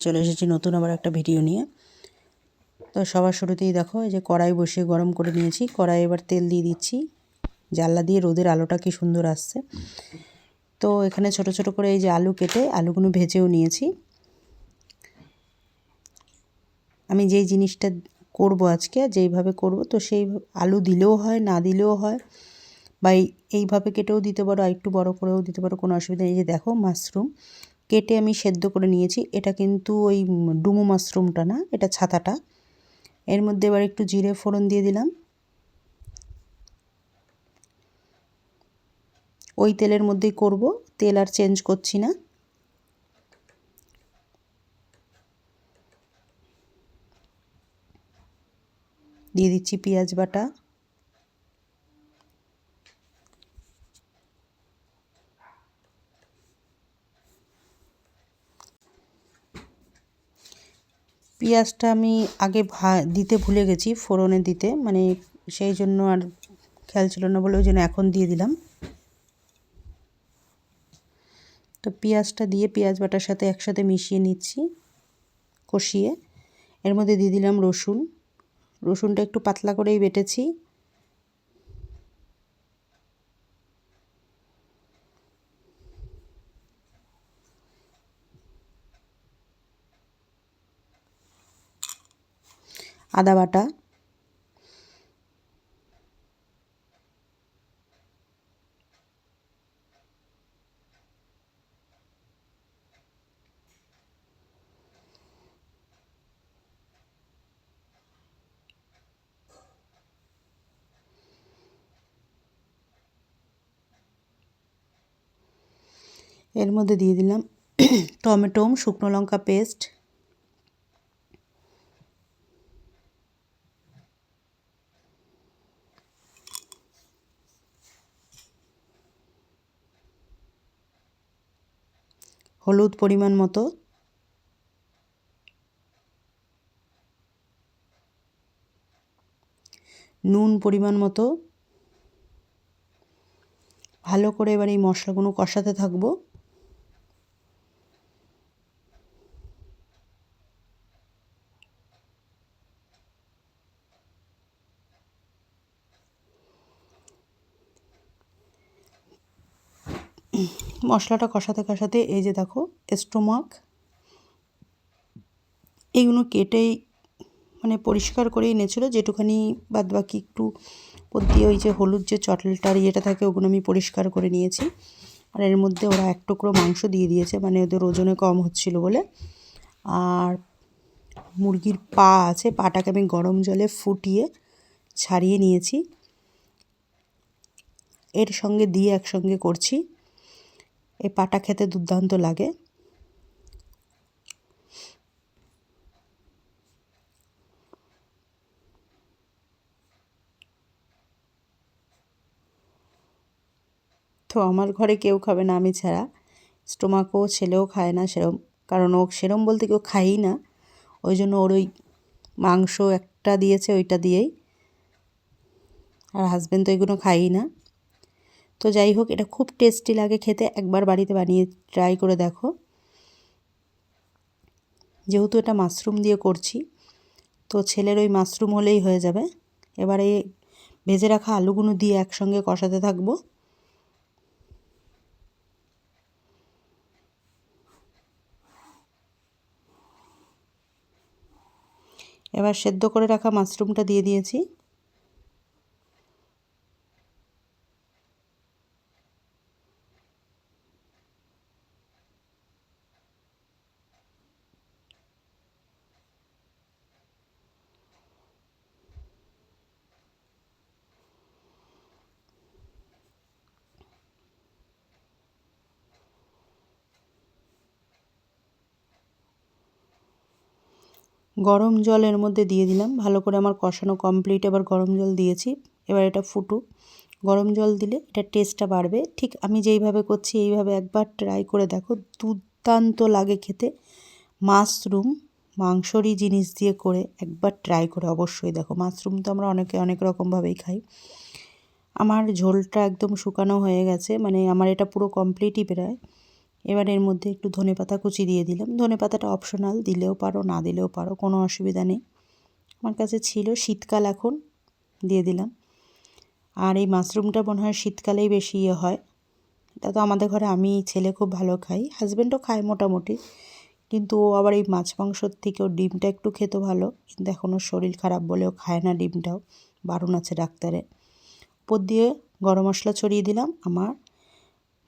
চলে এসেছি নতুন আবার একটা ভিডিও নিয়ে। তো সবার শুরুতেই দেখো, এই যে কড়াই বসিয়ে গরম করে নিয়েছি। কড়াই এবার তেল দিয়ে দিচ্ছি। জানলা দিয়ে রোদের আলোটা কি সুন্দর আসছে। তো এখানে ছোট ছোট করে এই যে আলু কেটে আলুগুলো ভেজেও নিয়েছি। আমি যেই জিনিসটা করব আজকে, যেইভাবে করব, তো সেই আলু দিলেও হয়, না দিলেও হয়, বা এইভাবে কেটেও দিতে পারো, আর একটু বড় করেও দিতে পারো, কোনো অসুবিধা নেই। যে দেখো মাশরুম কেটে আমি সেদ্ধ করে নিয়েছি। এটা কিন্তু ওই ডুমো মাশরুমটা না, এটা ছাতাটা। এর মধ্যে এবার একটু জিরে ফোড়ন দিয়ে দিলাম। ওই তেলের মধ্যেই করব, তেল আর চেঞ্জ করছি না। দিয়ে দিচ্ছি পেঁয়াজ বাটা। পেঁয়াজটা আমি আগে ভা, দিতে ভুলে গেছি, ফোড়নে দিতে। মানে সেই জন্য আর খেয়াল ছিল না বলে ওই জন্য এখন দিয়ে দিলাম। তো পেঁয়াজটা দিয়ে পেঁয়াজ বাটার সাথে একসাথে মিশিয়ে নিচ্ছি, কষিয়ে। এর মধ্যে দিয়ে দিলাম রসুন। রসুনটা একটু পাতলা করেই বেটেছি। আদা বাটা। এর মধ্যে দিয়ে দিলাম টমেটো শুকনো লঙ্কা পেস্ট হলুদ পরিমাণ মতো। নুন পরিমাণ মতো। ভালো করে এবার এই মশলাগুলো কষাতে থাকব। মশলাটা কষাতে কষাতে এই যে দেখো স্টোমাক এইগুলো কেটেই মানে পরিষ্কার করেই এনেছিলো, যেটুখানি বাদ বাকি একটু দিয়ে ওই যে হলুদ যে চটলটার ইয়েটা থাকে, ওগুলো আমি পরিষ্কার করে নিয়েছি। আর এর মধ্যে ওরা এক টুকরো মাংস দিয়ে দিয়েছে মানে ওদের ওজনে কম হচ্ছিল বলে। আর মুরগির পা আছে, পাটাকে আমি গরম জলে ফুটিয়ে ছাড়িয়ে নিয়েছি। এর সঙ্গে দিয়ে একসঙ্গে করছি। এই পাটা খেতে দুর্দান্ত লাগে। তো আমার ঘরে কেউ খাবে না, আমি ছাড়া। স্টোমাকও ছেলেও খায় না সেরম, কারণ ও সেরম বলতে কেউ খায়ই না। ওই জন্য ওর ওই মাংস একটা দিয়েছে, ওইটা দিয়েই। আর হাজব্যান্ড তো এগুলো খায়ই না। তো যাই হোক, এটা খুব টেস্টি লাগে খেতে। একবার বাড়িতে বানিয়ে ট্রাই করে দেখো। যেহেতু এটা মাশরুম দিয়ে করছি, তো ছেলের ওই মাশরুম হলেই হয়ে যাবে। এবারে ভেজে রাখা আলুগুলো দিয়ে একসঙ্গে কষাতে থাকব। এবার সেদ্ধ করে রাখা মাশরুমটা দিয়ে দিয়েছি। গরম জল এর মধ্যে দিয়ে দিলাম। ভালো করে আমার কষানো কমপ্লিট এবার গরম জল দিয়েছি। এবার এটা ফুটুক গরম জল দিলে এটা টেস্টটা বাড়বে। ঠিক আমি যেইভাবে করছি এইভাবে একবার ট্রাই করে দেখো। দুর্দান্ত লাগে খেতে। মাশরুম, মাংসরই জিনিস দিয়ে করে একবার ট্রাই করে অবশ্যই দেখো। মাশরুম তো আমরা অনেকে অনেক রকমভাবেই খাই। আমার ঝোলটা একদম শুকানো হয়ে গেছে। মানে আমার এটা পুরো কমপ্লিটই প্রায়। এবার এর মধ্যে একটু ধনে পাতা কুচি দিয়ে দিলাম। ধনে পাতাটা অপশনাল দিলেও পারো, না দিলেও পারো, কোনো অসুবিধা নেই। আমার কাছে ছিল শীতকাল এখন, দিয়ে দিলাম। আর এই মাশরুমটা মনে হয় শীতকালেই বেশি ইয়ে হয়। এটা তো আমাদের ঘরে আমি, ছেলে খুব ভালো খাই হাজব্যান্ডও খায় মোটামুটি। কিন্তু ও আবার এই মাছ মাংসর থেকেও ডিমটা একটু খেতে ভালো, কিন্তু এখন ওর শরীর খারাপ বলেও খায় না ডিমটাও, বারণ আছে ডাক্তারে। উপর দিয়ে গরম মশলা ছড়িয়ে দিলাম, আমার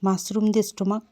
মাশরুম দিয়ে স্টোমাক